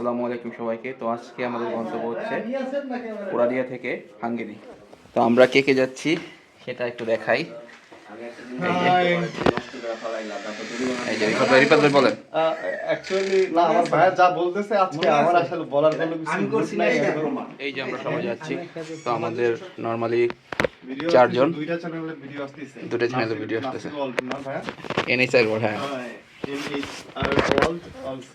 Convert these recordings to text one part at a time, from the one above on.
আসসালামু আলাইকুম সবাইকে। তো আজকে আমাদের গন্তব্য হচ্ছে পুরাদিয়া থেকে হাঙ্গেরি। তো আমরা কে কে যাচ্ছি সেটা একটু দেখাই। এই যে আমার ভাইয়া যা বলতেছে আজকে আমার আসলে বলার কোনো কিছু নাই। এই যে আমরা সবাই যাচ্ছি। তো আমাদের নর্মালি চারজন। ভিডিও আসতেছে এনএসআর হ্যাঁ।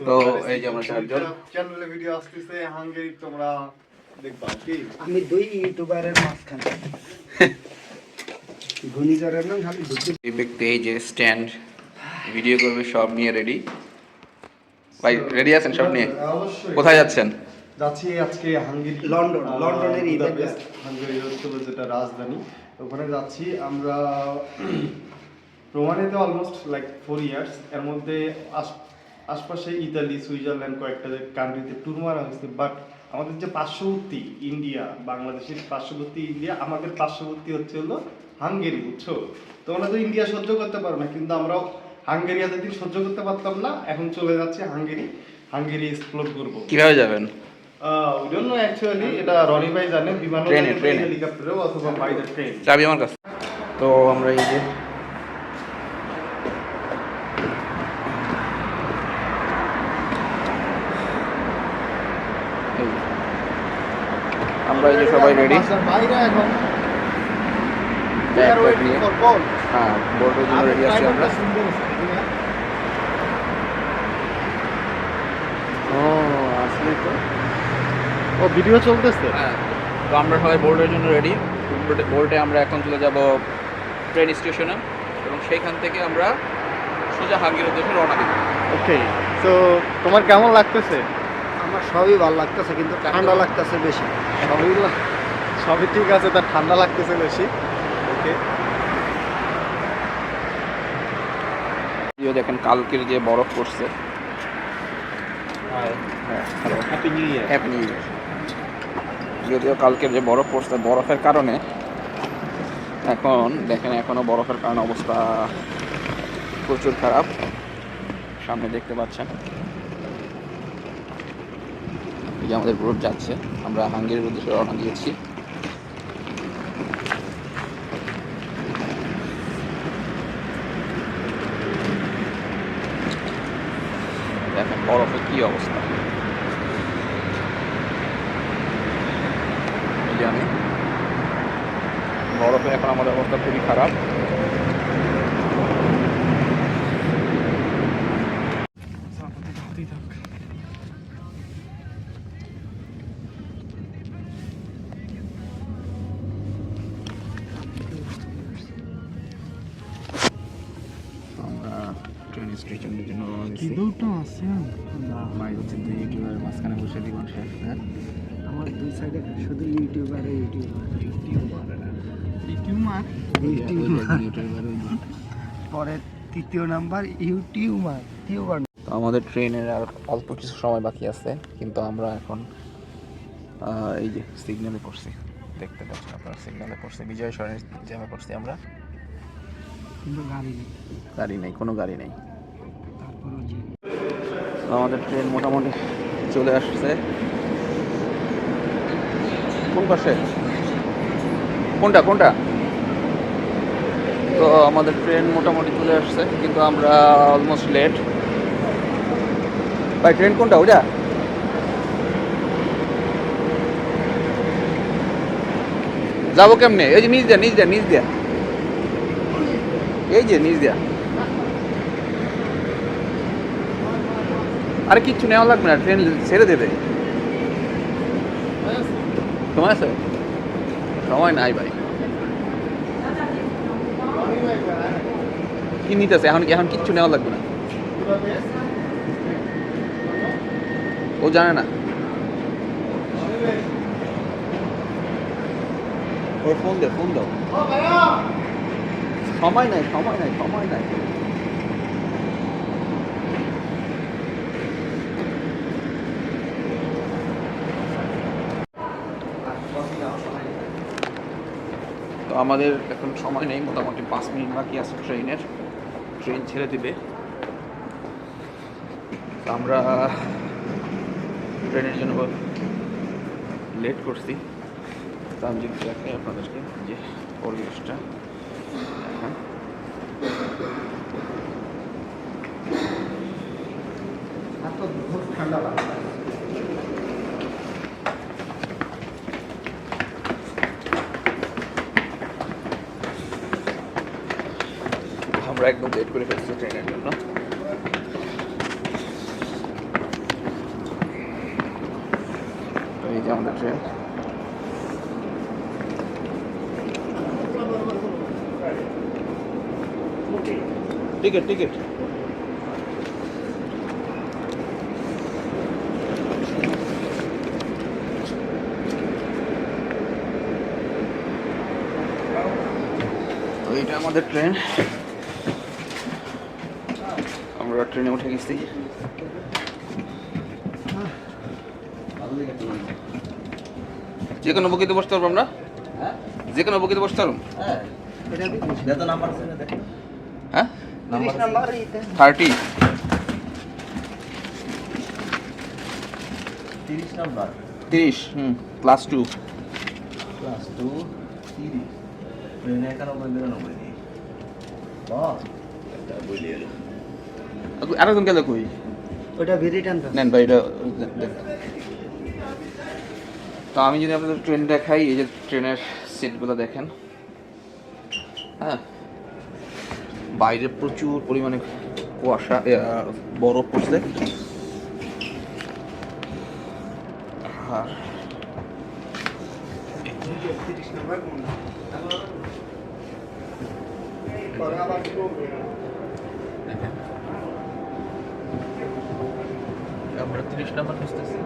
তো এই যে আমরা চারজন। চ্যানেলে ভিডিও আসতেছে হাঙ্গেরি তোমরা দেখবা কি? আমি দুই ইউটিউবারের মাঝখানে। ঘূর্ণিঝড়ের নাম খালি এই ব্যক্তি এই যে স্ট্যান্ড ভিডিও করবে সব নিয়ে রেডি ভাই রেডি আছেন সব নিয়ে? কোথায় যাচ্ছেন? যাচ্ছি আজকে হাঙ্গেরি লন্ডন, লন্ডনের হাঙ্গেরি হচ্ছে যেটা রাজধানী। ওখানে যাচ্ছি আমরা রোমানিতে অলমোস্ট লাইক ফোর ইয়ার্স এর মধ্যে আশপাশে ইতালি সুইজারল্যান্ড কয়েকটা কান্ট্রিতে ট্যুর মারা হয়েছে। বাট আমাদের যে পার্শ্ববর্তী ইন্ডিয়া বাংলাদেশের পার্শ্ববর্তী ইন্ডিয়া আমাদের পার্শ্ববর্তী হচ্ছে হলো হাঙ্গেরি বুঝছ? তোমরা তো ইন্ডিয়া সহ্য করতে পারো না কিন্তু আমরাও হাঙ্গেরি এতদিন সহ্য করতে পারতাম না এখন চলে যাচ্ছে হাঙ্গেরি। হাঙ্গেরি এক্সপ্লোর করব। কীভাবে যাবেন? উই ডোন্ট অ্যাকচুয়ালি এটা রনি ভাই জানে বিমান ট্রেনে, ট্রেনে। হেলিকপ্টারেও অথবা বাই দ্য ট্রেন চাবি আমার কাছে। তো আমরা এই যে এই যে। আমরা এই যে সবাই রেডি হ্যাঁ বোর্ডের জন্য রেডি আছি আমরা। ও আসলে তো। ও ভিডিও চলতেছে? হ্যাঁ তো আমরা সবাই বোর্ডের জন্য রেডি বোর্ডে আমরা এখন চলে যাব ট্রেন স্টেশনে এবং সেইখান থেকে আমরা সোজা হাঙ্গির উদ্দেশ্যে রওনা দিব। ওকে তো তোমার কেমন লাগতেছে? আমার সবই ভালো লাগতেছে কিন্তু ঠান্ডা? লাগতেছে বেশি। সবই সবই ঠিক আছে তার ঠান্ডা লাগতেছে বেশি। ওকে। দেখেন কালকের যে বরফ পড়ছে। হ্যাঁ যদিও কালকের যে বরফ পড়ছে বরফের কারণে এখন দেখেন এখনও বরফের কারণে অবস্থা প্রচুর খারাপ। সামনে দেখতে পাচ্ছেন। এই যে আমাদের গ্রুপ যাচ্ছে, আমরা হাঙ্গেরির উদ্দেশ্যে রওনা দিয়েছি। দেখেন, বরফের কি অবস্থা। আমি। বরফে এখন আমাদের অবস্থা খুবই খারাপ। দুটো ভাই হচ্ছে দুই ইউটিউবের মাঝখানে বসে দিবেন শেষ হ্যাঁ আমার দুই সাইডে শুধু ইউটিউবার? ইউটিউবার? YouTuber YouTuber. পরে তৃতীয় নাম্বার ইউটিউবার। ইউটিউবার। তো আমাদের ট্রেনের আর অল্প কিছু সময় বাকি আছে কিন্তু আমরা এখন এই যে সিগন্যালে পড়ছি। দেখতে পাচ্ছেন আপনারা সিগন্যালে পড়ছি। বিজয় সরণির জ্যামে পড়ছি আমরা। কিন্তু গাড়ি নেই। গাড়ি নেই কোনো গাড়ি নেই। আমাদের ট্রেন মোটামুটি চলে আসছে। কোন পাশে? কোনটা কোনটা? তো আমাদের ট্রেন মোটামুটি চলে আসছে, কিন্তু আমরা অলমোস্ট লেট ভাই ট্রেন কোনটা? ওইটা? যাব কেমনে? এই যে নিজ দিয়া নিজ দেয়া, নিচ দেয়া। এই যে নিজ দিয়া। আরে কিচ্ছু নেওয়া লাগবে না ট্রেন ছেড়ে দেবে। সময় আছে? সময় নাই ভাই। কি নিতেছে? এখন এখন কিচ্ছু নেওয়া লাগবে না। ও জানে না। ওর ফোন দে, ফোন দাও। সময় নাই সময় নাই সময় নাই। আমাদের এখন সময় নেই, মোটামুটি পাঁচ মিনিট বাকি আছে ট্রেনের। ট্রেন ছেড়ে দিবে। আমরা ট্রেনের জন্য লেট করছি। আমি যদি আপনাদেরকে যে পরিবেশটা। হ্যাঁ। ঠান্ডা লাগছে। আমরা একদম লেট করে ফেলছি ট্রেনের জন্য। এই যে আমাদের ট্রেন টিকিট টিকিট এটা আমাদের ট্রেন ট্রেনে উঠে গেছি। যে কোনো বগিতে বসতে পারব আমরা? যে কোনো বগিতে বসতে পারব? হ্যাঁ? তিরিশ নাম্বার এইটা থার্টি তিরিশ নাম্বার। তিরিশ hmm class two class two তিরিশ। ট্রেনে একানব্বই বিরানব্বই বলি এলো আরেকজন গেলে কই ওটা ভেরিটান নেন ভাই এটা তো আমি যদি আপনাদের ট্রেন দেখাই এই যে ট্রেনের সিটগুলো দেখেন। হ্যাঁ? বাইরে প্রচুর পরিমাণে কুয়াশা বরফ পড়ছে আর তিরিশ নাম্বার দেখেন আমরা তিরিশ নাম্বার খুঁজতেছি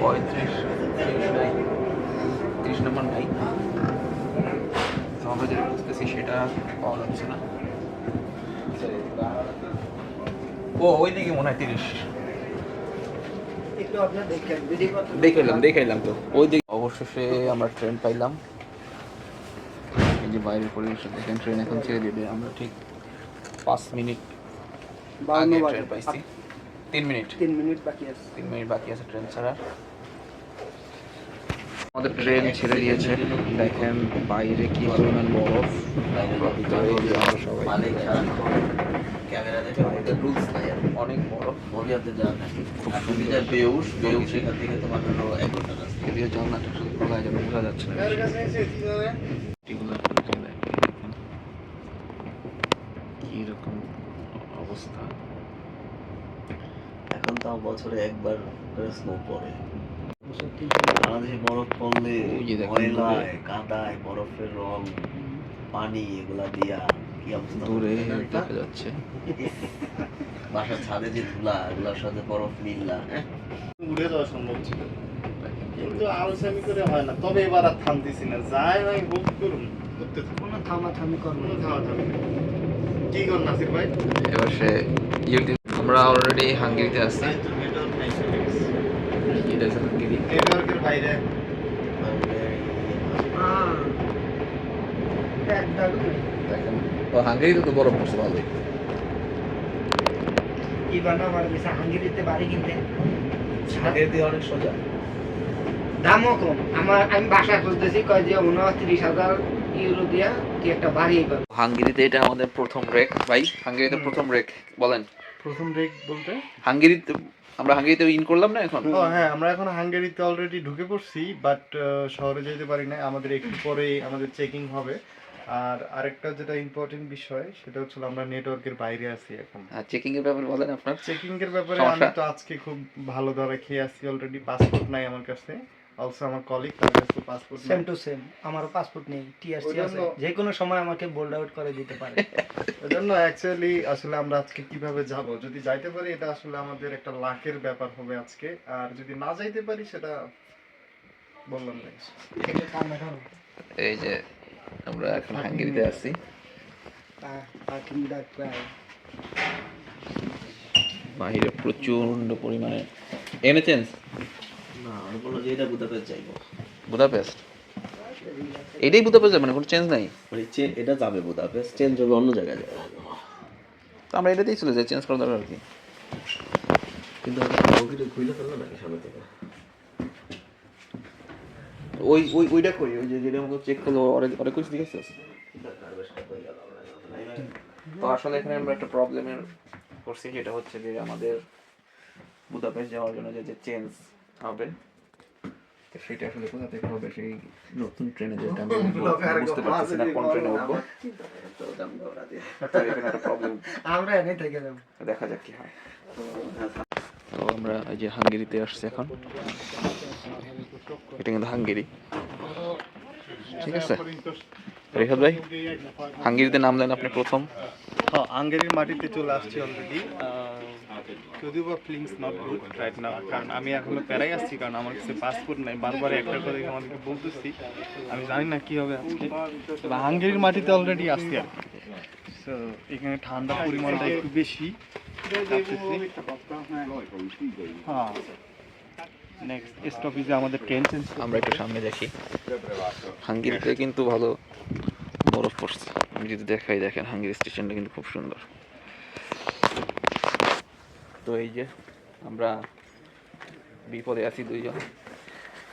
পঁয়ত্রিশ তিরিশ নম্বর নাই তো আমরা যেটা খুঁজতেছি সেটা পাওয়া যাচ্ছে না ও ওই দিকে মনে হয় তিরিশ একটু আপনার দেখেন ভিডিও করতে দেখাইলাম দেখাইলাম তো। ওই দিকে অবশেষে আমরা ট্রেন পাইলাম। এই যে বাইরের পরিবেশ দেখেন ট্রেন এখন ছেড়ে দেবে। আমরা ঠিক পাঁচ মিনিট আগে ট্রেন পাইছি। তিন মিনিট। তিন মিনিট বাকি আছে। তিন মিনিট বাকি আছে ট্রেন ছাড়া আমাদের ট্রেন ছেড়ে দিয়েছে। দেখেন বাইরে কি পরিমাণ বরফ। ভিতরে আমরা সবাই ক্যামেরা দেখে রুলস অনেক তুমি যা বেউস বেউস এখান থেকে তোমার হলো এক ঘণ্টা রাস্তা এদিকে জানলাটা শুধু খোলা যাবে বোঝা যাচ্ছে না। এগুলো আপনাদেরকে দেখাই, দেখেন। কি রকম অবস্থা। এখন তাও বছরে একবার করে স্নো পড়ে। বাংলাদেশে বরফ পড়লে ওই ময়লায় কাদায় বরফের রং পানি এগুলা দিয়া কি অবস্থা? দূরে দেখা যাচ্ছে। বাসার ছাদে যে ধুলা এগুলোর সাথে বরফ মিললা হ্যাঁ? উড়ে যাওয়া সম্ভব ছিল। কিন্তু আলসামি করে হয় না। তবে এবার আর থামতেছি না। যাই ভাই বুক করুন। করতে থাকুন কোনো থামাথামি করব না। খাওয়া যাবে কি কর নাসির ভাই? এবার সে ইউটিউব আমরা অলরেডি আছি। এটা হচ্ছে হাঙ্গেরি? বাইরে। দেখেন হাঙ্গেরিতে তো বরফ পড়ছে ভালোই। কি গেছে হাঙ্গেরিতে বাড়ি কিনতে। ছাদের দিয়ে অনেক সোজা। দামও কম। আমার আমি বাসা খুঁজতেছি কয় যে উনত্রিশ হাজার ইউরো দিয়া তুই একটা বাড়ি পাবি হাঙ্গেরিতে এটা আমাদের প্রথম রেক। ভাই হাঙ্গেরিতে প্রথম রেক বলেন। প্রথম ব্রেক বলতে? হাঙ্গেরিতে আমরা হাঙ্গেরিতে ইন করলাম না এখন? ও হ্যাঁ আমরা এখন হাঙ্গেরিতে অলরেডি ঢুকে পড়ছি বাট শহরে যেতে পারি না আমাদের একটু পরে আমাদের চেকিং হবে। আর আরেকটা যেটা ইম্পর্টেন্ট বিষয় সেটা হচ্ছে আমরা নেটওয়ার্কের বাইরে আছি এখন। চেকিং এর ব্যাপারে বলেন আপনার। চেকিং এর ব্যাপারে আমি তো আজকে খুব ভালো ধরে খেয়ে আসছি অলরেডি পাসপোর্ট নাই আমার কাছে। অলসো আমার কলিগ তার কাছে পাসপোর্ট সেম টু সেম আমারও পাসপোর্ট নেই টিআরসি আছে। যে কোনো সময় আমাকে বোল্ড আউট করে দিতে পারে। এজন্য অ্যাকচুয়ালি আসলে আমরা আজকে কীভাবে যাব? যদি যাইতে পারি এটা আসলে আমাদের একটা লাখের ব্যাপার হবে আজকে। আর যদি না যাইতে পারি সেটা বললাম না। এই যে আমরা এখন হাঙ্গেরিতে আছি। বাইরে প্রচণ্ড পরিমাণে। এনেছেন না আমি বলল যে এটা বুঝতে চাইব বুদাপেস্ট এটাই বুদাপেস্ট যাবে না কোনো চেঞ্জ নাই? মানে এটা যাবে বুদাপেস্ট চেঞ্জ হবে অন্য জায়গায় যাবে। তো আমরা এটাতেই চলে যাই চেঞ্জ করার দরকার আর কি? কিন্তু ওকে খুলে ফেলল নাকি সামনে থেকে? ওই ওই ওইটা কই ওই যে যেটা আমাকে চেক করল অনেক কিছু দেখেছিস তো আসলে এখানে আমরা একটা প্রবলেমের করছি যেটা হচ্ছে যে আমাদের বুদাপেস্ট যাওয়ার জন্য যে যে চেঞ্জ হবে তো সেটা আসলে কোথা থেকে হবে সেই নতুন ট্রেনে যেটা আমি বুঝতে পারতেছি না কোন ট্রেনে উঠবো। এখানে একটা প্রবলেম আমরা এনে থেকে যাব। দেখা যাক কি হয়। তো আমরা এই যে হাঙ্গেরিতে আসছি এখন। এটা কিন্তু হাঙ্গেরি। ঠিক আছে? রেহাদ ভাই হাঙ্গেরিতে নাম দেন আপনি প্রথম। হ্যাঁ হাঙ্গেরির মাটিতে চলে আসছি অলরেডি যদিও বা feelings not good right now কারণ আমি এখনও প্যারাই আসছি কারণ আমার কাছে পাসপোর্ট নাই। বারবার একটা করে আমাদেরকে বলতেছি। আমি জানি না কি হবে আজকে। হাঙ্গেরির মাটিতে অলরেডি আসছি আর সো এখানে ঠান্ডা পরিমাণটা একটু বেশি। হ্যাঁ। নেক্সট স্টপেজে আমাদের ট্রেন চেঞ্জ আমরা একটু সামনে দেখি। হাঙ্গেরিতে কিন্তু ভালো বরফ পড়ছে। আমি যদি দেখাই দেখেন হাঙ্গেরি স্টেশনটা কিন্তু খুব সুন্দর। তো এই যে আমরা বিপদে আছি দুইজন।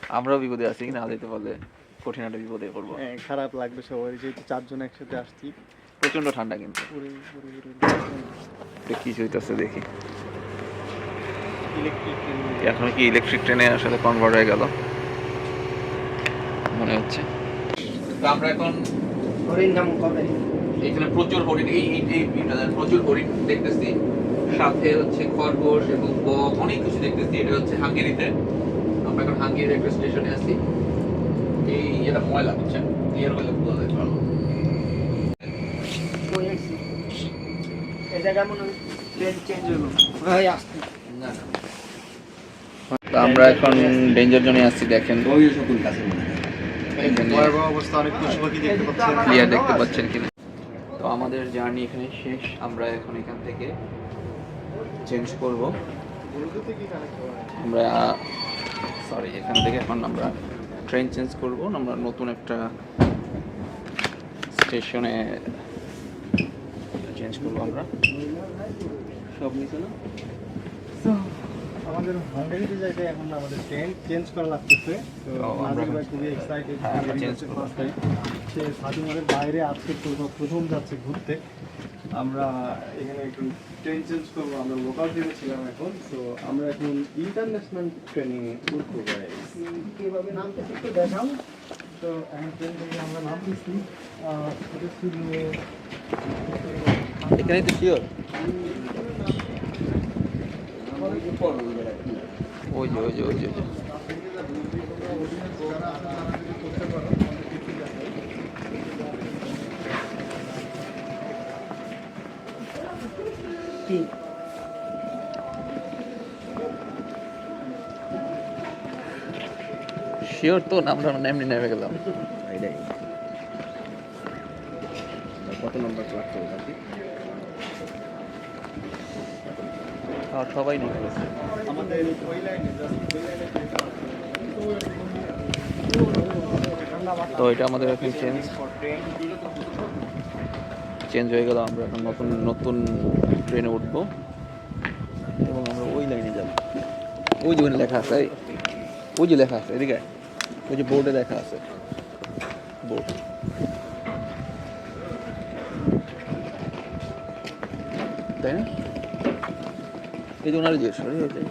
আমরাও বিপদে আছি না যেতে পারলে কঠিন একটা বিপদে পড়ব। হ্যাঁ, খারাপ লাগবে সবাই যেহেতু চারজন একসাথে আসছি। প্রচণ্ড ঠান্ডা কিন্তু। কি চলতেছে দেখি। এখন কি ইলেকট্রিক ট্রেনে আসলে কনভার্ট হয়ে গেল? মনে হচ্ছে। তো আমরা এখন হরিণ কবে? এখানে প্রচুর হরিণ এই প্রচুর হরিণ দেখতেছি। সাথে হচ্ছে খরগোশ এবং বক অনেক কিছু দেখতেছি। এটা হচ্ছে হাঙ্গেরিতে। আমরা এখন হাঙ্গেরির একটা স্টেশনে আছি। এই এটা ময়লা বুঝছেন? ক্লিয়ার হলে বোঝা ওই এসছি এই জায়গা মনে হয় আমরা এখন ডেঞ্জার জোনে আসছি দেখেন। ক্লিয়ার দেখতে পাচ্ছেন কিনা। তো আমাদের জার্নি এখানে শেষ, আমরা এখন এখান থেকে চেঞ্জ করব। আমরা সরি এখান থেকে এখন আমরা ট্রেন চেঞ্জ করব। আমরা নতুন একটা স্টেশনে চেঞ্জ করব আমরা। সব নিচে না? আমাদের হাঙ্গেরিতে যাইতে এখন আমাদের ট্রেন চেঞ্জ করা লাগতেছে। তো তো নাজির ভাই খুবই এক্সাইটেড হ্যাঁ, করব। ফার্স্ট টাইম সে স্বাধীনের বাইরে আজকে প্রথম প্রথম যাচ্ছে ঘুরতে। আমরা এখানে একটু ট্রেন চেঞ্জ করব আমরা লোকাল ট্রেনে ছিলাম এখন। তো আমরা এখন ইন্টারন্যাশনাল ট্রেনিং উঠবো guys। কীভাবে নামতে একটু দেখাও। তো এখন ট্রেন থেকে আমরা নামতেছি। এখানেই তো শিওর ওই যে ওই যে ওই যে শিওর তো আমরা এমনি নেমে গেলাম। কত নম্বর ক্লাস চলবে আর কি আর সবাই নেমে গেছে। তো এটা আমাদের এখন চেঞ্জ চেঞ্জ হয়ে গেল, আমরা এখন নতুন নতুন ট্রেনে উঠবো। এবং আমরা ওই লাইনে যাব। ওই যে লেখা আছে ওই যে লেখা আছে, এদিকে। ওই যে বোর্ডে লেখা আছে। বোর্ড তাই না? এই যে ওনারা জিজ্ঞেস করে এই যে।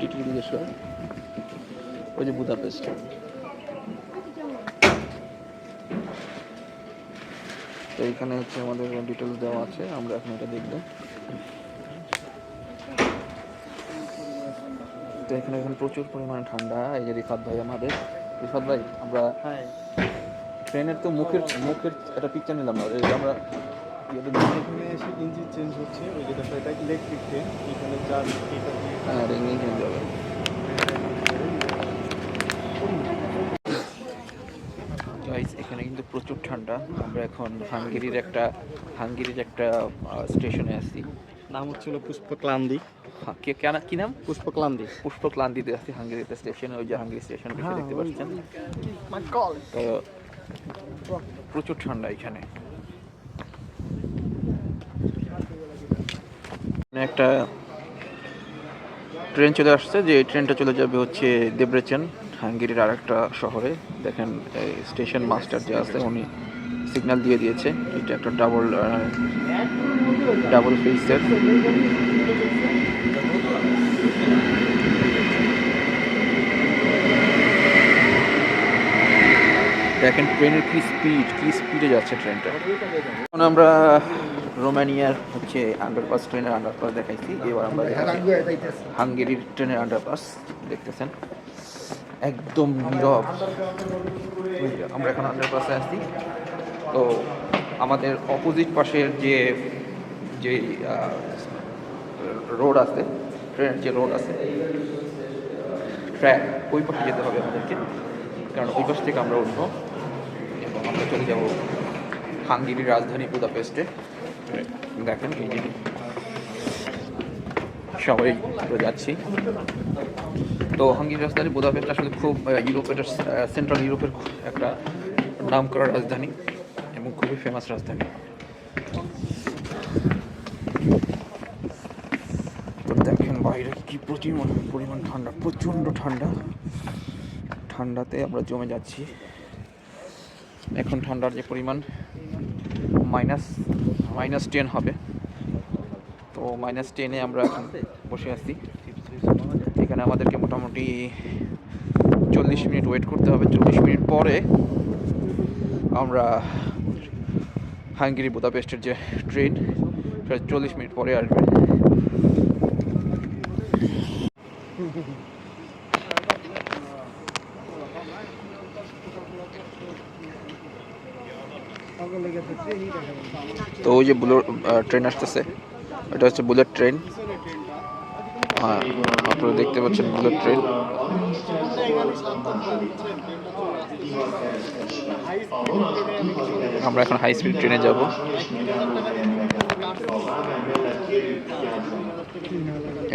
টিটি জিজ্ঞেস করে ওই যে বুদাপেস্ট তো এইখানে হচ্ছে আমাদের ডিটেলস দেওয়া আছে আমরা এখন এটা দেখব তো এখানে এখন প্রচুর পরিমাণে ঠান্ডা এই যে রিফাত ভাই আমাদের রিফাত ভাই আমরা ট্রেনের তো মুখের মুখের একটা পিকচার নিলাম না আমরা। এখানে এসে ইঞ্জিন চেঞ্জ হচ্ছে ওই যেটা এটা ইলেকট্রিক ট্রেন এখানে চার হ্যাঁ চেঞ্জ হবে। এখানে কিন্তু প্রচুর ঠান্ডা। আমরা এখন হাঙ্গেরির একটা হাঙ্গেরির একটা স্টেশনে আছি। নাম হচ্ছিল পুষ্পক্লান্দি। হ্যাঁ, কে কেন কি নাম? পুষ্পক্লান্দি। পুষ্পক্লান্তিতে আছে হাঙ্গেরিতে স্টেশন ওই যে হাঙ্গেরি স্টেশন হ্যাঁ, দেখতে পাচ্ছেন? তো প্রচুর ঠান্ডা এখানে। একটা ট্রেন চলে আসছে, যে ট্রেনটা চলে যাবে হচ্ছে দেব্রেচেন হাঙ্গেরির আরেকটা শহরে। দেখেন স্টেশন মাস্টার যে আছে, উনি সিগন্যাল দিয়ে দিয়েছে। এটা একটা ডাবল ডাবল ফেসের দেখেন, ট্রেনের কি স্পিড কি স্পিডে যাচ্ছে ট্রেনটা। এখন আমরা রোমানিয়ার হচ্ছে আন্ডারপাস ট্রেনের আন্ডারপাস দেখাইছি। এবার আমরা হাঙ্গেরির ট্রেনের আন্ডারপাস দেখতেছেন? একদম নীরব। আমরা এখন আন্ডারপাসে আসছি তো আমাদের অপোজিট পাশের যে যে রোড আছে ট্রেনের যে রোড আছে ট্র্যাক ওই পাশে যেতে হবে আমাদেরকে। কারণ ওই পাশ থেকে আমরা উঠবো এবং আমরা চলে যাব হাঙ্গেরির রাজধানী বুদাপেস্টে দেখেন এই যে সবাই তো যাচ্ছি। তো হাঙ্গেরি রাজধানী বুদাপেস্ট আসলে খুব ইউরোপের সেন্ট্রাল ইউরোপের একটা নাম করা রাজধানী এবং খুবই ফেমাস রাজধানী। দেখেন বাইরে কি পরিমাণ পরিমাণ ঠান্ডা, প্রচণ্ড ঠান্ডা। ঠান্ডাতে আমরা জমে যাচ্ছি। এখন ঠান্ডার যে পরিমাণ মাইনাস মাইনাস টেন হবে। তো মাইনাস টেনে আমরা এখন বসে আছি। এখানে আমাদেরকে মোটামুটি চল্লিশ মিনিট ওয়েট করতে হবে। চল্লিশ মিনিট পরে আমরা হাঙ্গেরি বুদাপেস্টের যে ট্রেন, সেটা চল্লিশ মিনিট পরে আসবে। ওই যে বুলেট ট্রেন আসতেছে। এটা হচ্ছে বুলেট ট্রেন হ্যাঁ আপনারা দেখতে পাচ্ছেন বুলেট ট্রেন আমরা এখন হাই স্পিড ট্রেনে যাব।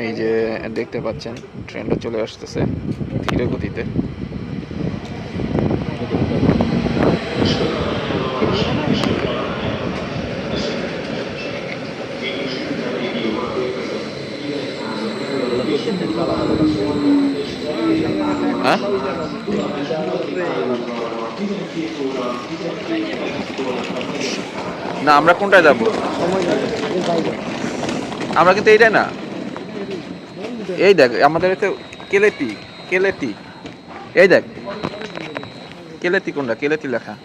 এই যে দেখতে পাচ্ছেন ট্রেনটা চলে আসতেছে ধীরে গতিতে হ্যাঁ? না, আমরা কোনটায় যাব? আমরা কিন্তু এইটাই না। এই দেখ, আমাদের এতে কেলেতি কেলেতি। এই দেখ। কেলেতি কোনটা? কেলেতি লেখা।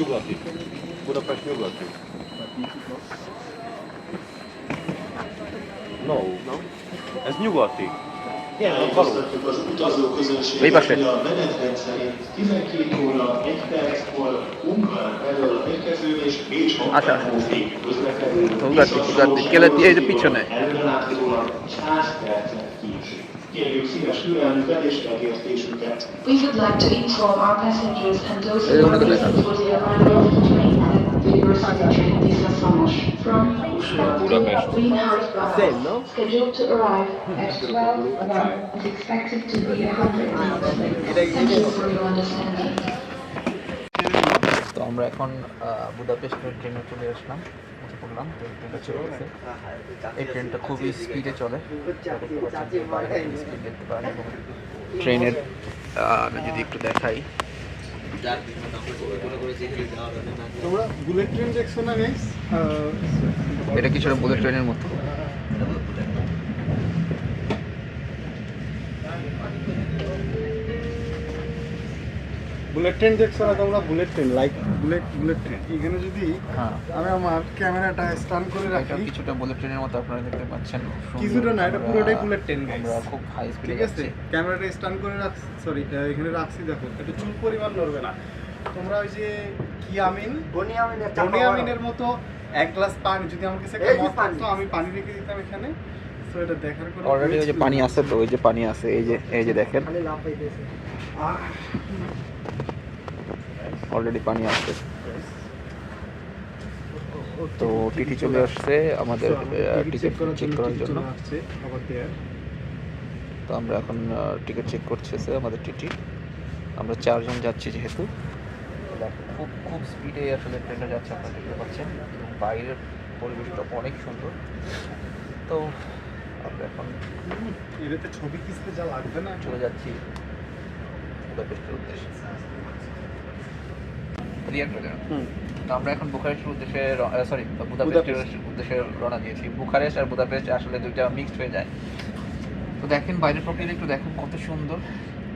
Budapest. Budapest nyugati. No. no. Ez nyugati. Tájékoztatjuk az utazó közönséget, a menetrend szerint 12 óra, 1 perckor Ungvár felől érkező és Bécs Honfófig közlekedő visszaszóló egy előláthatóan 100 percet kívül. We would like to inform our passengers and those who are waiting for the arrival of the train তো আমরা এখন বুদাপেস্টের ট্রেনে চলে আসলাম এই ট্রেনটা খুবই স্পিডে চলে। ট্রেনের আমি যদি একটু দেখাই। যার বিভিন্ন আমরা করে করে যেখানে হবে তোমরা বুলেট ট্রেন দেখছ না এটা কিছুটা বুলেট ট্রেনের মতো? বুলেট ট্রেন দেখছ না তোমরা? Bullet train like bullet bullet train এখানে যদি হ্যাঁ। আমি আমার ক্যামেরাটা স্টান করে রাখি কিছুটা বুলেট ট্রেনের মতো আপনারা দেখতে পাচ্ছেন। কিছুটা না, এটা পুরোটাই train, guys. আমরা খুব হাই স্পিডে ঠিক আছে? ক্যামেরাটা স্টান করে রাখছি সরি এখানে রাখছি দেখো। এটা চুল পরিমাণ নড়বে না। তোমরা ওই যে কি আমিন ধনি আমিনের মতো এক গ্লাস পানি যদি আমার কাছে একটা মত থাকতো আমি পানি রেখে দিতাম এখানে। তো এটা দেখার কোনো অলরেডি ওই যে পানি আছে তো ওই যে পানি আছে এই যে এই যে দেখেন। অলরেডি পানি আসছে তো টিটি চলে আসছে আমাদের টিকিট চেক করার জন্য তো আমরা এখন টিকিট চেক করতেছে আমাদের টিটি আমরা চারজন যাচ্ছি যেহেতু। দেখো, খুব খুব স্পিডে আসলে ট্রেনটা যাচ্ছে আপনারা দেখতে পাচ্ছেন। এবং বাইরের পরিবেশটা অনেক সুন্দর। তো আমরা এখন ছবি কিসতে যা লাগবে না। চলে যাচ্ছি। বুদাপেস্টের উদ্দেশ্যে। করে তো আমরা এখন বুখারেস্টের উদ্দেশ্যে সরি বুদাপেস্টের। উদ্দেশ্যে রওনা দিয়েছি। বুখারেস্ট আর বুদাপেস্ট আসলে দুইটা মিক্সড হয়ে যায়। তো দেখেন বাইরের প্রকৃতি একটু দেখেন কত সুন্দর।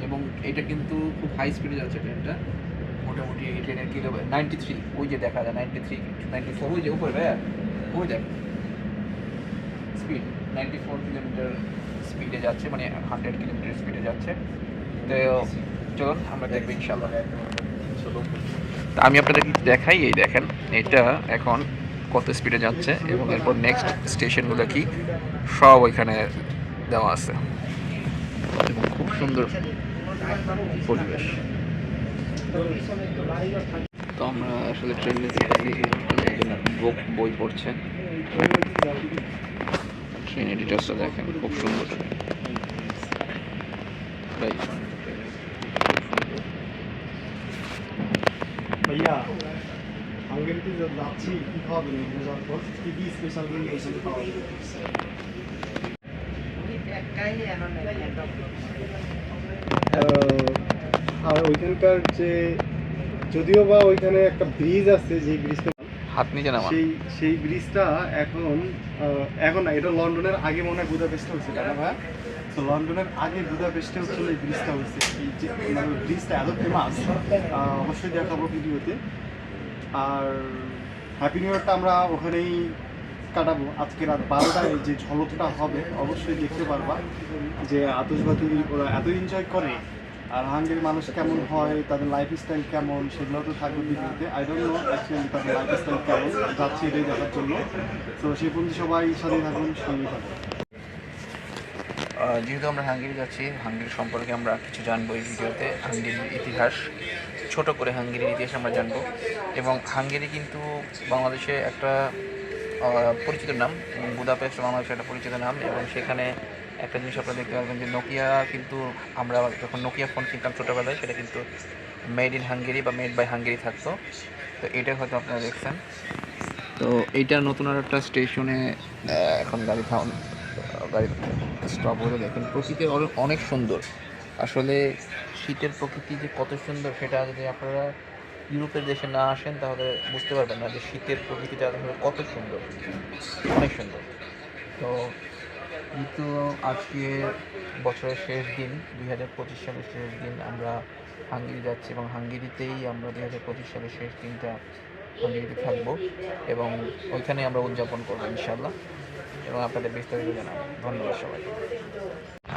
এবং এটা কিন্তু খুব হাই স্পিডে যাচ্ছে ট্রেনটা মোটামুটি এই ট্রেনের কিলো নাইনটি থ্রি ওই যে দেখা যায় নাইনটি থ্রি নাইনটি ফোর ওই যে উপরে ভাইয়া। ওই দেখ। স্পিড নাইনটি ফোর কিলোমিটার স্পিডে যাচ্ছে মানে হান্ড্রেড কিলোমিটার স্পিডে যাচ্ছে। তো চলুন আমরা দেখব ইনশাল্লাহ তা আমি আপনাদের দেখাই, এই দেখেন, এটা এখন কত স্পিডে যাচ্ছে এবং এরপর নেক্সট স্টেশনগুলো কি, সব ওইখানে দেওয়া আছে। খুব সুন্দর পরিবেশ। তো আমরা আসলে ট্রেনে বুক বই পড়ছে। ট্রেন এডিটার্সটা দেখেন, খুব সুন্দর। Right. ভাইয়া হাঙ্গেরিতে যে যাচ্ছি কি খাওয়াবেন এখানে যাওয়ার পর কি কি স্পেশাল দিন এখানে খাওয়াবেন আর ওইখানকার যে যদিও বা ওইখানে একটা ব্রিজ আছে যে ব্রিজটা হাত নিচে নামান সেই সেই ব্রিজটা এখন এখন না এটা লন্ডনের আগে মনে হয় বুদাপেস্টে হয়েছিল না ভাই? তো লন্ডনের আগে বুদাপেস্টে হচ্ছিল এই ব্রিজটা হয়েছে। এই যে মানে ব্রিজটা এত ফেমাস অবশ্যই দেখাবো ভিডিওতে। আর হ্যাপি নিউ ইয়ারটা আমরা ওখানেই কাটাবো। আজকে রাত বারোটায় যে ঝলকটা হবে, অবশ্যই দেখতে পারবা যে আতসবাতি ওরা এত এনজয় করে। আর হাঙ্গের মানুষ কেমন হয়, তাদের লাইফ স্টাইল কেমন, সেগুলো তো থাকবে ভিডিওতে। আই ডোন্ট নো অ্যাকচুয়ালি তাদের লাইফ স্টাইল কেমন, যাচ্ছি এটাই দেখার জন্য। তো সেই পর্যন্ত সবাই সাথে থাকুন সঙ্গে থাকুন। যেহেতু আমরা হাঙ্গেরি যাচ্ছি, হাঙ্গেরি সম্পর্কে আমরা কিছু জানব এই ভিডিওতে। হাঙ্গেরির ইতিহাস, ছোট করে হাঙ্গেরির ইতিহাস আমরা জানব। এবং হাঙ্গেরি কিন্তু বাংলাদেশে একটা পরিচিত নাম বুদাপেস্ট বাংলাদেশের একটা পরিচিত নাম, এবং সেখানে একটা জিনিস আপনারা দেখতে পারবেন যে নোকিয়া কিন্তু আমরা যখন নোকিয়া ফোন কিনতাম ছোটোবেলায়, সেটা কিন্তু মেড ইন হাঙ্গেরি বা মেড বাই হাঙ্গেরি থাকতো। তো এটা হয়তো আপনারা দেখছেন। তো এইটা নতুন আর একটা স্টেশনে এখন গাড়ি থাম গাড়ি স্টপ হলে। দেখেন প্রকৃতি অনেক- অনেক সুন্দর। আসলে শীতের প্রকৃতি যে কত সুন্দর, সেটা যদি আপনারা ইউরোপের দেশে না আসেন, তাহলে বুঝতে পারবেন না যে শীতের প্রকৃতিটা আসলে কত সুন্দর, অনেক সুন্দর। তো কিন্তু আজকে বছরের শেষ দিন, দুই হাজার পঁচিশ সালের শেষ দিন, আমরা হাঙ্গেরি যাচ্ছি এবং হাঙ্গেরিতেই আমরা দুই হাজার পঁচিশ সালের শেষ দিনটা হাঙ্গেরিতে থাকব এবং ওইখানে আমরা উদযাপন করব ইনশাল্লাহ এবং আপনাদের বিস্তারিত জানাব। ধন্যবাদ সবাই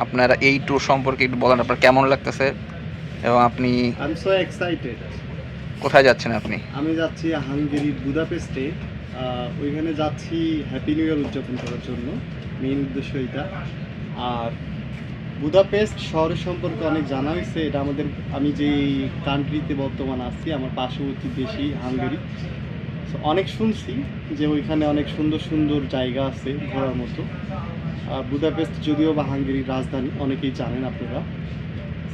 আপনারা এই ট্যুর সম্পর্কে একটু বলেন আপনার কেমন লাগতেছে এবং আপনি আই এম সো এক্সাইটেড কোথায় যাচ্ছেন আপনি? আমি যাচ্ছি হাঙ্গেরি বুদাপেস্টে। ওইখানে যাচ্ছি হ্যাপি নিউ ইয়ার উদযাপন করার জন্য। মেইন উদ্দেশ্য এটা আর বুদাপেস্ট শহর সম্পর্কে অনেক জানা হয়েছে। এটা আমাদের আমি যেই কান্ট্রিতে বর্তমান আছি আমার পার্শ্ববর্তী দেশই হাঙ্গেরি। অনেক শুনছি যে ওইখানে অনেক সুন্দর সুন্দর জায়গা আছে ঘোরার মতো। আর বুদাপেস্ট যদিও বা হাঙ্গেরির রাজধানী অনেকেই জানেন আপনারা।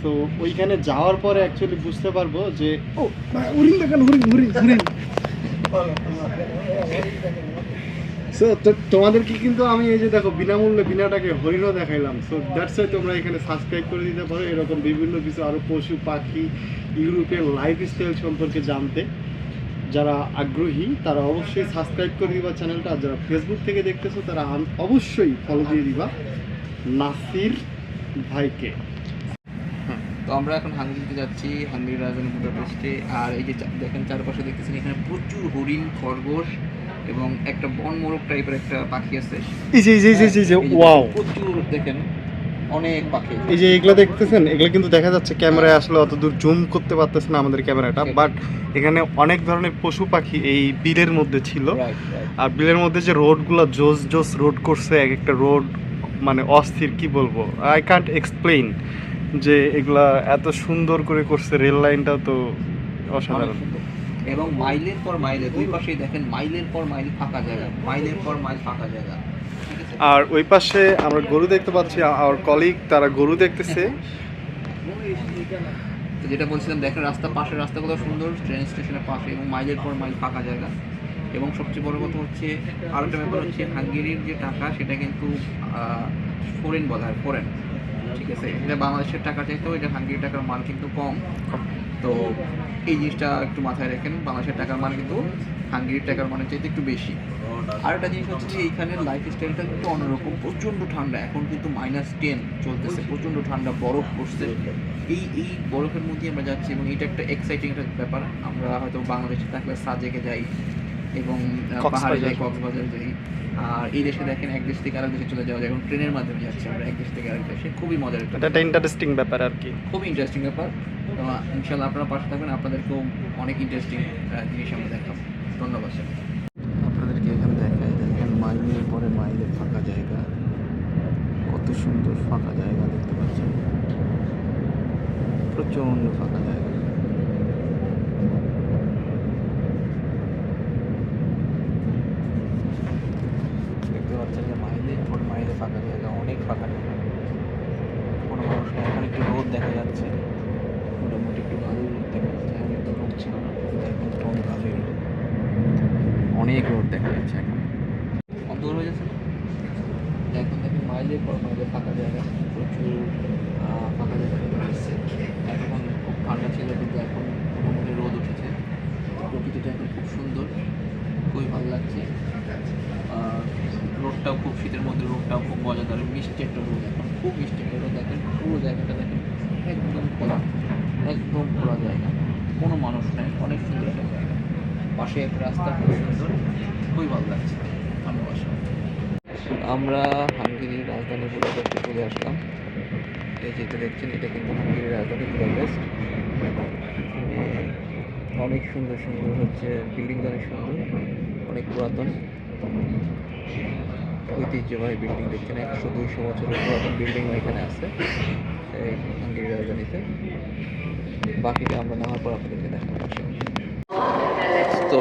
তো ওইখানে যাওয়ার পরে অ্যাকচুয়ালি বুঝতে পারব যে ও দেখান সো তোমাদেরকে কিন্তু আমি এই যে দেখো বিনামূল্যে বিনাটাকে হরিণও দেখাইলাম। সো দ্যাটস ওয়াই তোমরা এখানে সাবস্ক্রাইব করে দিতে পারো। এরকম বিভিন্ন কিছু আরও পশু পাখি ইউরোপের লাইফ স্টাইল সম্পর্কে জানতে। যারা আগ্রহী তারা অবশ্যই সাবস্ক্রাইব করে দিবা চ্যানেলটা আর যারা ফেসবুক থেকে দেখতেছো তারা অবশ্যই ফলো দিয়ে দিবা নাসির ভাইকে। তো আমরা এখন হাঙ্গেরিতে যাচ্ছি হাঙ্গেরির রাজধানী বুদাপেস্টে। আর এই যে দেখেন চারপাশে দেখতেছেন এখানে প্রচুর হরিণ খরগোশ এবং একটা বন মোরগ টাইপের একটা পাখি আছে। এই যে এই যে- এই যে এই যে ওয়াও প্রচুর দেখেন অনেক পাখি। এই যে এগুলো দেখতেছেন এগুলো কিন্তু দেখা যাচ্ছে ক্যামেরায় আসলে অত দূর জুম করতে পারতেছে না আমাদের ক্যামেরাটা বাট এখানে অনেক ধরনের পশু পাখি এই বিলের মধ্যে ছিল। আর বিলের মধ্যে যে রোডগুলো জোস জোস রোড করছে এক একটা রোড মানে অস্থির কি বলব? আই কান্ট এক্সপ্লেইন যে এগুলা এত সুন্দর করে করছে রেল লাইনটা তো অসাধারণ। এবং মাইলের পর মাইলে দুই পাশেই দেখেন মাইলের পর মাইল ফাঁকা জায়গা মাইলের পর মাইল ফাঁকা জায়গা। আর ওই পাশে আমরা গরু দেখতে পাচ্ছি আর কলিগ তারা গরু দেখতেছে। তো যেটা বলছিলাম, দেখেন রাস্তা, পাশের রাস্তা কত সুন্দর ট্রেন স্টেশনের পাশে এবং মাইলের পর মাইল ফাঁকা জায়গা। এবং সবচেয়ে বড় কথা হচ্ছে, আরেকটা ব্যাপার হচ্ছে হাঙ্গেরির যে টাকা, সেটা কিন্তু ফরেন বলা হয় ফরেন ঠিক আছে? এটা বাংলাদেশের টাকা চাইতেও এটা হাঙ্গেরি টাকার মান কিন্তু কম। তো এই জিনিসটা একটু মাথায় রাখেন, বাংলাদেশের টাকার মান কিন্তু হাঙ্গেরির টাকার মানের চাইতে একটু বেশি। আর একটা জিনিস হচ্ছে যে এইখানের লাইফ স্টাইলটা কিন্তু অন্যরকম। প্রচণ্ড ঠান্ডা। এখন কিন্তু মাইনাস টেন চলতেছে। প্রচণ্ড ঠান্ডা বরফ পড়ছে। এই এই বরফের মধ্যে আমরা যাচ্ছি এবং এটা একটা এক্সাইটিং একটা ব্যাপার। আমরা হয়তো বাংলাদেশে থাকলে সাজেকে যাই এবং পাহাড়ে যাই কক্সবাজার যাই। আর এই দেশে দেখেন এক দেশ থেকে আরেক দেশে চলে যাওয়া যায়। এবং ট্রেনের মাধ্যমে যাচ্ছি আমরা এক দেশ থেকে আরেক দেশে। খুবই মজার একটা এটা ইন্টারেস্টিং ব্যাপার। আর কি। খুবই ইন্টারেস্টিং ব্যাপার। ইনশাল্লাহ আপনারা পাশে থাকবেন। আপনাদেরকেও অনেক ইন্টারেস্টিং জিনিস আমরা দেখাবো। ধন্যবাদ স্যার আপনাদেরকে এখানে দেখাই দেখেন মাইলের পরে মাইলের ফাঁকা জায়গা। কত সুন্দর ফাঁকা জায়গা দেখতে পাচ্ছেন। প্রচণ্ড ফাঁকা জায়গা দেখতে পাচ্ছেন যে মাইলের পর মাইলে ফাঁকা জায়গা অনেক ফাঁকা জায়গা কোনো মানুষ নেই এখন একটু রোদ দেখা যাচ্ছে মোটামুটি একটু ভালোই রোদ দেখা যাচ্ছে এখন একটু রোদ ছিল না কিন্তু এখন তখন ভালোই রোদ অনেক রোদ দেখা যাচ্ছে এখন অন্ধকার হয়ে যাচ্ছে না? এখন দেখেন মাইলের পর মাইলে ফাঁকা জায়গা প্রচুর আহ, ফাঁকা জায়গা দেখা যাচ্ছে এখন খুব ঠান্ডা ছিল কিন্তু এখন মোটামুটি রোদ উঠেছে প্রকৃতিটা এখন খুব সুন্দর খুবই ভালো লাগছে আর রোডটাও খুব শীতের মধ্যে রোডটাও খুব মজাদার মিষ্টি একটা রোদ এখন খুব মিষ্টি একটা রোদ দেখেন পুরো জায়গাটা দেখেন একদম খোলা একদম খোলা জায়গা কোনো মানুষ নেই, অনেক সুন্দর একটা জায়গা। পাশে একটা রাস্তা, খুব সুন্দর। খুবই ভালো লাগছে। আমরা হাঙ্গেরির রাজধানী বুদাপেস্টে চলে আসলাম। এই যেটা দেখছেন, এটা কিন্তু হাঙ্গেরির রাজধানী বুদাপেস্ট। অনেক সুন্দর সুন্দর হচ্ছে বিল্ডিং অনেক সুন্দর, অনেক পুরাতন। ঐতিহ্যবাহী বিল্ডিং দেখছেন, একশো দুইশো বছরের পুরাতন বিল্ডিং এখানে আছে, এই হাঙ্গেরি রাজধানীতে। বাকিটা আমরা নেওয়ার পর আপনাদেরকে দেখাবো তো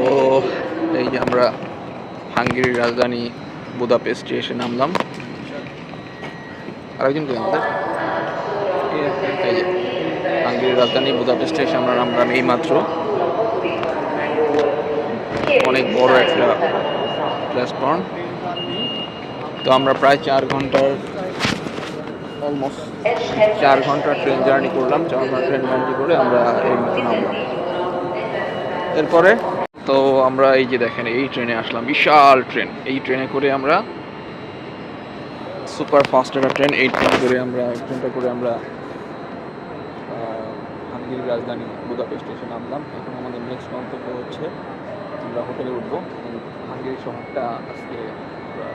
এই যে আমরা হাঙ্গেরির রাজধানী বুদাপেস্টে এসে নামলাম। আরেকজন কে আমাদের? এই যে, হাঙ্গেরির রাজধানী বুদাপেস্টে এসে আমরা নামলাম এই মাত্র অনেক বড় একটা প্ল্যাটফর্ম তো আমরা প্রায় চার ঘণ্টার অলমোস্ট চার ঘণ্টা ট্রেন জার্নি করলাম, চার ঘণ্টা ট্রেন জার্নি করে আমরা এই মতো নামলাম। এরপরে তো আমরা এই যে দেখেন, এই ট্রেনে আসলাম, বিশাল ট্রেন এই ট্রেনে করে আমরা সুপার ফাস্ট একটা ট্রেন এই ট্রেন করে আমরা ট্রেনটা করে আমরা হাঙ্গেরির রাজধানী বুদাপেস্ট এসে নামলাম। এখন আমাদের নেক্সট গন্তব্য হচ্ছে আমরা হোটেলে উঠবো। হাঙ্গেরি শহরটা আজকে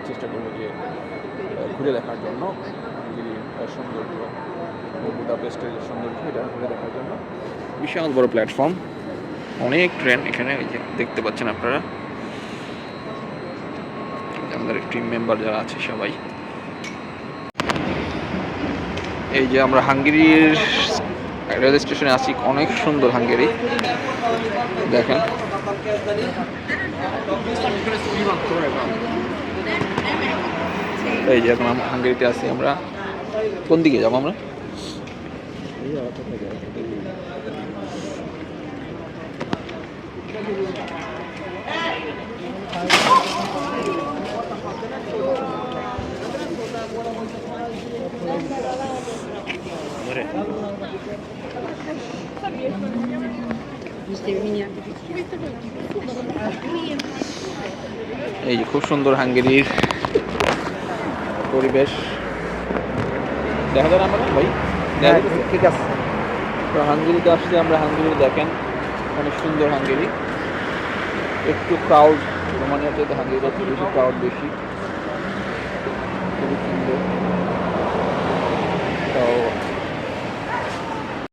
চেষ্টা করব যে ঘুরে দেখার জন্য। সৌন্দর্য বুদাপেস্টের যে সৌন্দর্য, এটা ঘুরে দেখার জন্য। বিশাল বড় প্ল্যাটফর্ম অনেক ট্রেন এখানে দেখতে পাচ্ছেন আপনারা। আমাদের টিম মেম্বার যারা আছে সবাই। এই যে আমরা হাঙ্গেরির রেল স্টেশনে আছি, অনেক সুন্দর হাঙ্গেরি। দেখেন। এই যে এখন হাঙ্গেরিতে আছি আমরা। কোন দিকে যাব আমরা? এই যে খুব সুন্দর হাঙ্গেরির পরিবেশ। দেখা যায় আমরা। ভাই ঠিক আছে। তো হাঙ্গেরিতে আসলে আমরা হাঙ্গেরি দেখেন। অনেক সুন্দর হাঙ্গেরি। একটু ক্রাউড রোমানিয়াতে হাঙ্গেরিতে একটু বেশি ক্রাউড বেশি।